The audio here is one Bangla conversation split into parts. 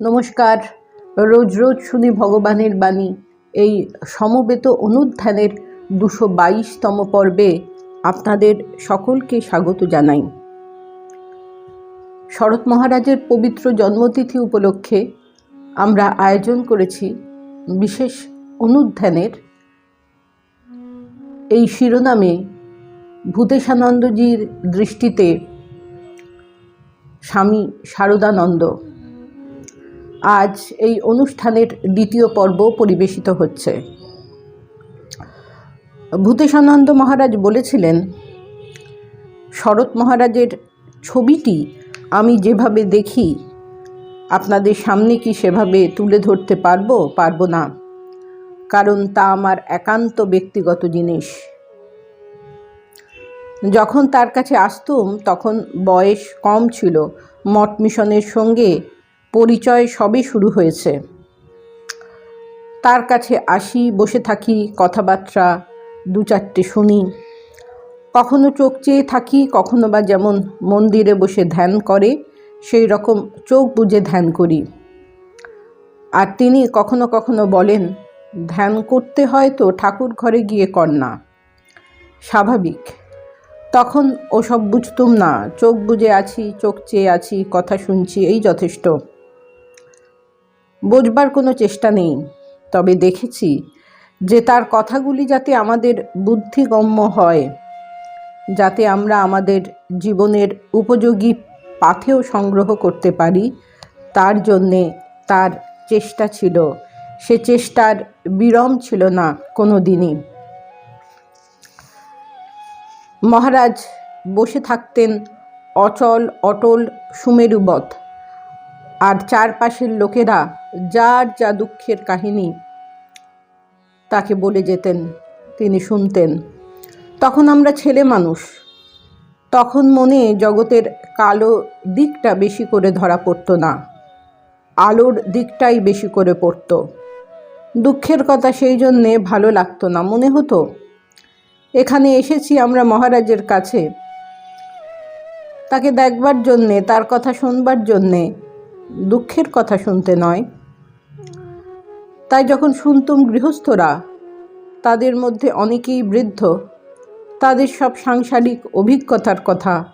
নমস্কার। রোজ রোজ শুনি ভগবানের বাণী। এই সমবেত অনুধ্যানের দুশো বাইশতম পর্বে আপনাদের সকলকে স্বাগত জানাই। শরৎ মহারাজের পবিত্র জন্মতিথি উপলক্ষে আমরা আয়োজন করেছি বিশেষ অনুধ্যানের। এই শিরোনামে ভূতেশানন্দজির দৃষ্টিতে স্বামী শারদানন্দ আজ এই অনুষ্ঠানের দ্বিতীয় পর্ব পরিবেশিত হচ্ছে। ভূতেশানন্দ মহারাজ বলেছিলেন, শরৎ মহারাজের ছবিটি আমি যেভাবে দেখি, আপনাদের সামনে কি সেভাবে তুলে ধরতে পারব পারব না। কারণ তা আমার একান্ত ব্যক্তিগত জিনিস। যখন তার কাছে আসতুম, তখন বয়স কম ছিল। মঠ মিশনের সঙ্গে পরিচয় সবই শুরু হয়েছে। তার কাছে আসি, বসে থাকি, কথাবার্তা দু চারটে শুনি। কখনো চোখ চেয়ে থাকি, কখনো বা যেমন মন্দিরে বসে ধ্যান করে, সেই রকম চোখ বুজে ধ্যান করি। আর তিনি কখনো কখনো বলেন, ধ্যান করতে হয় তো ঠাকুর ঘরে গিয়ে কর না। স্বাভাবিক। তখন ওসব বুঝতুম না, চোখ বুজে আছি, চোখ চেয়ে আছি, কথা শুনছি, এই যথেষ্ট। বোঝবার কোনো চেষ্টা নেই। তবে দেখেছি যে তার কথাগুলি যাতে আমাদের বুদ্ধিগম্য হয়, যাতে আমরা আমাদের জীবনের উপযোগী পাথেও সংগ্রহ করতে পারি, তার জন্যে তার চেষ্টা ছিল। সে চেষ্টার বিরম ছিল না কোনো দিনই মহারাজ বসে থাকতেন অচল, অটল সুমেরুবৎ আর চারপাশের লোকেরা যার যা দুঃখের কাহিনী তাকে বলে যেতেন, তিনি শুনতেন। তখন আমরা ছেলে মানুষ। তখন মনে জগতের কালো দিকটা বেশি করে ধরা পড়তো না। আলোর দিকটাই বেশি করে পড়ত। দুঃখের কথা সেই জন্যে ভালো লাগতো না, মনে হতো, এখানে এসেছি আমরা মহারাজের কাছে। তাকে দেখবার জন্যে, তার কথা শুনবার জন্যে, দুঃখের কথা শুনতে নয়। তাই যখন শুনতুম গৃহস্থরা তাদের মধ্যে অনেকেই বৃদ্ধ, তাদের সব সাংসারিক অভিজ্ঞতার কথা,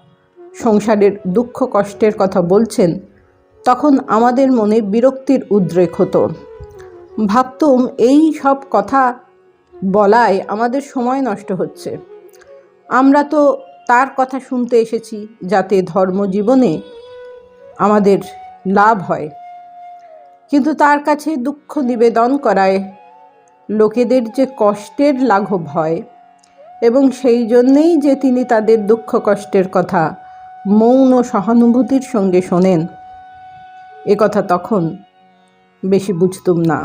সংসারের দুঃখ কষ্টের কথা বলছেন, তখন আমাদের মনে বিরক্তির উদ্রেক হতো। ভাবতুম এই সব কথা বলায় আমাদের সময় নষ্ট হচ্ছে। আমরা তো তার কথা শুনতে এসেছি যাতে ধর্মজীবনে আমাদের লাভ হয়। কিন্তু তার কাছে দুঃখ নিবেদন করায়। লোকেদের যে কষ্টের লাঘব হয় এবং সেই জন্যেই যে তিনি তাদের দুঃখ কষ্টের কথা মৌন সহানুভূতির সঙ্গে শোনেন, এ কথা তখন বেশি বুঝতুম না।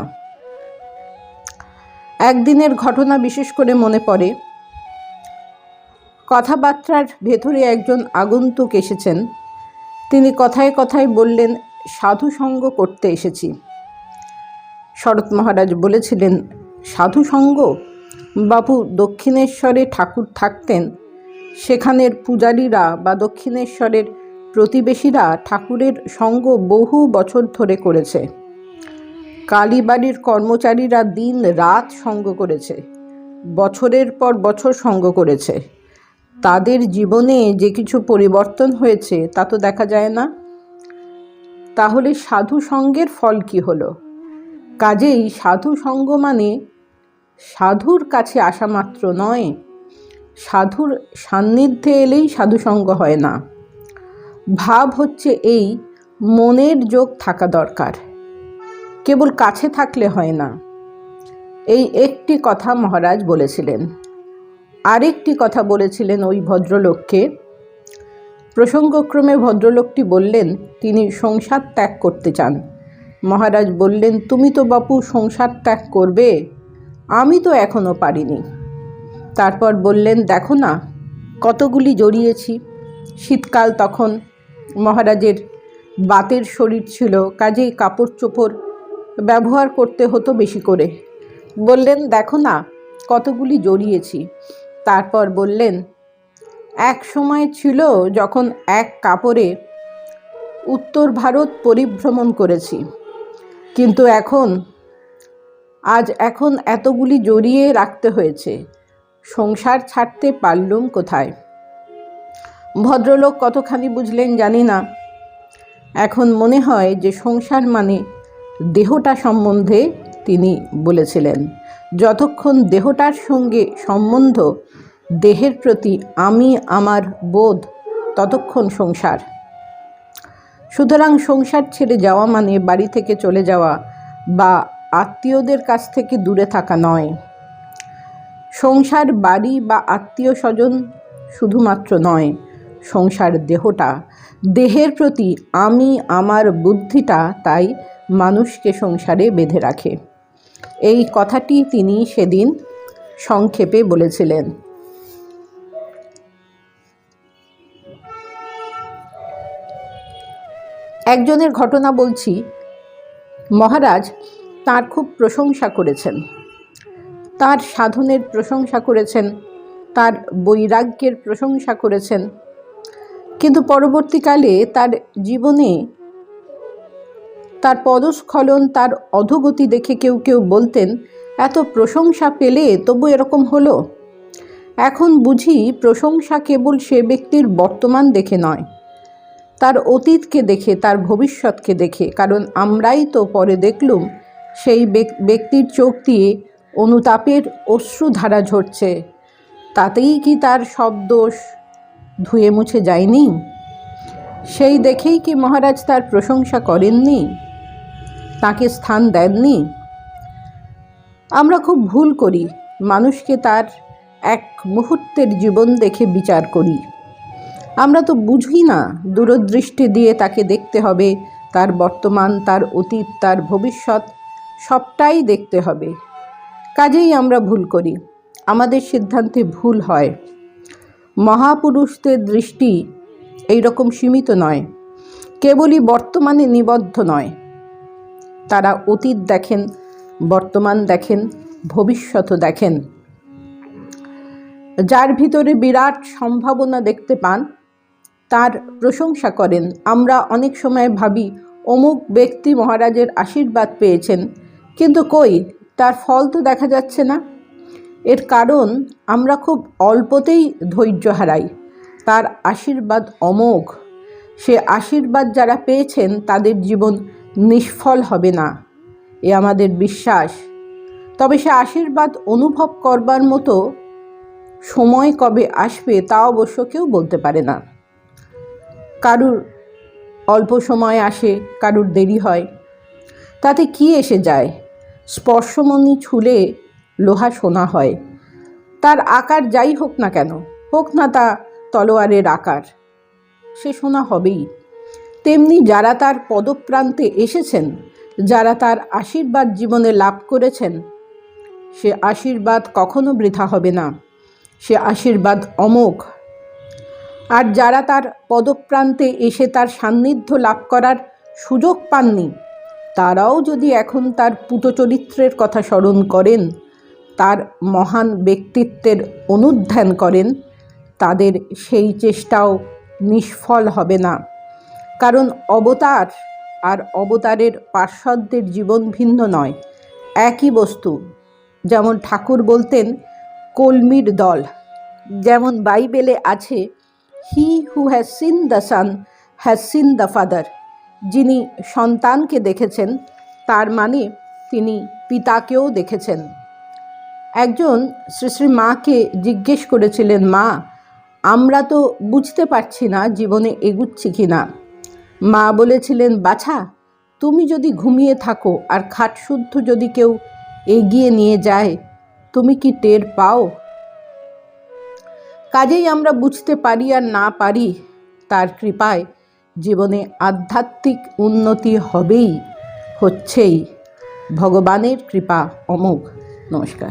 একদিনের ঘটনা বিশেষ করে মনে পড়ে। কথাবার্তার ভেতরে একজন আগন্তুক এসেছেন। তিনি কথায় কথায় বললেন সাধু সঙ্গ করতে এসেছি। শরৎ মহারাজ বলেছিলেন সাধু সঙ্গ বাবু দক্ষিণেশ্বরে ঠাকুর থাকতেন, সেখানের পূজারীরা বা দক্ষিণেশ্বরের প্রতিবেশীরা ঠাকুরের সঙ্গ বহু বছর ধরে করেছে। কালীবাড়ির কর্মচারীরা দিন রাত সঙ্গ করেছে, বছরের পর বছর সঙ্গ করেছে। তাদের জীবনে যে কিছু পরিবর্তন হয়েছে তা তো দেখা যায় না। তাহলে সাধু সঙ্গের ফল কি হলো? কাজেই সাধু সঙ্গ মানে সাধুর কাছে আসা মাত্র নয়, সাধুর সান্নিধ্যে এলেই সাধু সঙ্গ হয় না। ভাব হচ্ছে এই, মনের যোগ থাকা দরকার। কেবল কাছে থাকলে হয় না। এই একটি কথা মহারাজ বলেছিলেন। আরেকটি কথা বলেছিলেন ওই ভদ্রলোককে প্রসঙ্গক্রমে ভদ্রলোকটি বললেন, তিনি সংসার ত্যাগ করতে চান। মহারাজ বললেন, তুমি তো বাপু সংসার ত্যাগ করবে, আমি তো এখনও পারিনি। তারপর বললেন, দেখো না, কতগুলি জড়িয়েছি। শীতকাল তখন মহারাজের বাতের শরীর ছিল, কাজেই কাপড় চোপড় ব্যবহার করতে হতো বেশি করে। বললেন, দেখো না, কতগুলি জড়িয়েছি। তারপর বললেন এক সময় ছিল যখন এক কাপড়ে উত্তর ভারত পরিভ্রমণ করেছি। কিন্তু এখন, আজ এখন এতগুলি জড়িয়ে রাখতে হয়েছে, সংসার ছাড়তে পারলুম কোথায়? ভদ্রলোক কতখানি বুঝলেন জানি না। এখন মনে হয় যে সংসার মানে দেহটা সম্বন্ধে তিনি বলেছিলেন, যতক্ষণ দেহটার সঙ্গে সম্বন্ধ দেহের প্রতি আমি আমার বোধ, ততক্ষণ সংসার। সুতরাং সংসার ছেড়ে যাওয়া মানে বাড়ি থেকে চলে যাওয়া বা আত্মীয়দের কাছ থেকে দূরে থাকা নয়। সংসার বাড়ি বা আত্মীয় স্বজন শুধুমাত্র নয়, সংসার দেহটা। দেহের প্রতি আমি আমার বুদ্ধিটা তাই মানুষকে সংসারে বেঁধে রাখে। এই কথাটি তিনি সেদিন সংক্ষেপে বলেছিলেন। একজনের ঘটনা বলছি। মহারাজ তার খুব প্রশংসা করেছেন। তার সাধনের প্রশংসা করেছেন। তার বৈরাগ্যের প্রশংসা করেছেন। কিন্তু পরবর্তীকালে তার জীবনে তার পদস্খলন, তার অধোগতি দেখে কেউ কেউ বলতেন, এত প্রশংসা পেলে তবু এরকম হলো? এখন বুঝি প্রশংসা কেবল সে ব্যক্তির বর্তমান দেখে নয়। তার অতীতকে দেখে, তার ভবিষ্যৎকে দেখে। কারণ আমরাই তো পরে দেখলুম, সেই ব্যক্তির চোখ দিয়ে অনুতাপের অশ্রুধারা ঝরছে। তাতেই কি তার সব দোষ ধুয়ে মুছে যায়নি? সেই দেখেই কি মহারাজ তার প্রশংসা করেননি? তাকে স্থান দেননি? আমরা খুব ভুল করি। মানুষকে তার এক মুহূর্তের জীবন দেখে বিচার করি। আমরা তো বুঝি না, দূরদৃষ্টি দিয়ে তাকে দেখতে হবে, তার বর্তমান, তার অতীত, তার ভবিষ্যৎ, সবটাই দেখতে হবে। কাজেই আমরা ভুল করি, আমাদের সিদ্ধান্তে ভুল হয়। মহাপুরুষদের দৃষ্টি এই রকম সীমিত নয়, কেবলই বর্তমানে নিবদ্ধ নয়। তারা অতীত দেখেন, বর্তমান দেখেন ভবিষ্যৎ দেখেন। যার ভিতরে বিরাট সম্ভাবনা দেখতে পান তার প্রশংসা করেন। আমরা অনেক সময় ভাবি, অমুক ব্যক্তি মহারাজের আশীর্বাদ পেয়েছেন, কিন্তু কই, তার ফল তো দেখা যাচ্ছে না। এর কারণ, আমরা খুব অল্পতেই ধৈর্য হারাই। তার আশীর্বাদ অমোঘ। সে আশীর্বাদ যারা পেয়েছেন, তাদের জীবন নিষ্ফল হবে না। এ আমাদের বিশ্বাস। তবে সে আশীর্বাদ অনুভব করবার মতো সময় কবে আসবে, তা অবশ্য কেউ বলতে পারে না। কারুর অল্প সময় আসে, কারুর দেরি হয়। তাতে কি এসে যায়? স্পর্শমণি ছুলে লোহা সোনা হয়। তার আকার যাই হোক না কেন, হোক না তা তলোয়ারের আকার, সে সোনা হবেই। তেমনি যারা তার পদপ্রান্তে এসেছেন, যারা তার আশীর্বাদ জীবনে লাভ করেছেন, সে আশীর্বাদ কখনো বৃথা হবে না। সে আশীর্বাদ অমোঘ আর যারা তার পদপ্রান্তে এসে তার সান্নিধ্য লাভ করার সুযোগ পাননি, তারাও যদি এখন তার পুতচরিত্রের কথা স্মরণ করেন, তার মহান ব্যক্তিত্বের অনুধ্যান করেন, তাদের সেই চেষ্টাও নিষ্ফল হবে না। কারণ অবতার আর অবতারের পার্শ্বদের জীবন ভিন্ন নয়, একই বস্তু। যেমন ঠাকুর বলতেন, কলমির দল। যেমন বাইবেলে আছে he who has seen the son has seen the father যিনি সন্তানকে দেখেছেন, তার মানে তিনি পিতাকেও দেখেছেন। একজন শ্রী শ্রী মাকে জিজ্ঞেস করেছিলেন, মা, আমরা তো বুঝতে পারছি না জীবনে এগুচ্ছি কি না? মা বলেছিলেন, বাছা, তুমি যদি ঘুমিয়ে থাকো আর খাটশুদ্ধ যদি কেউ এগিয়ে নিয়ে যায়, তুমি কি টের পাও? কাজেই আমরা বুঝতে পারি আর না পারি তার কৃপায় জীবনে আধ্যাত্মিক উন্নতি হবেই, হচ্ছেই। ভগবানের কৃপা, অমোঘ। নমস্কার।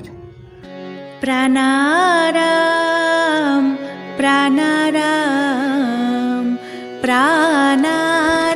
প্রাণারাম প্রাণারাম প্রাণারাম।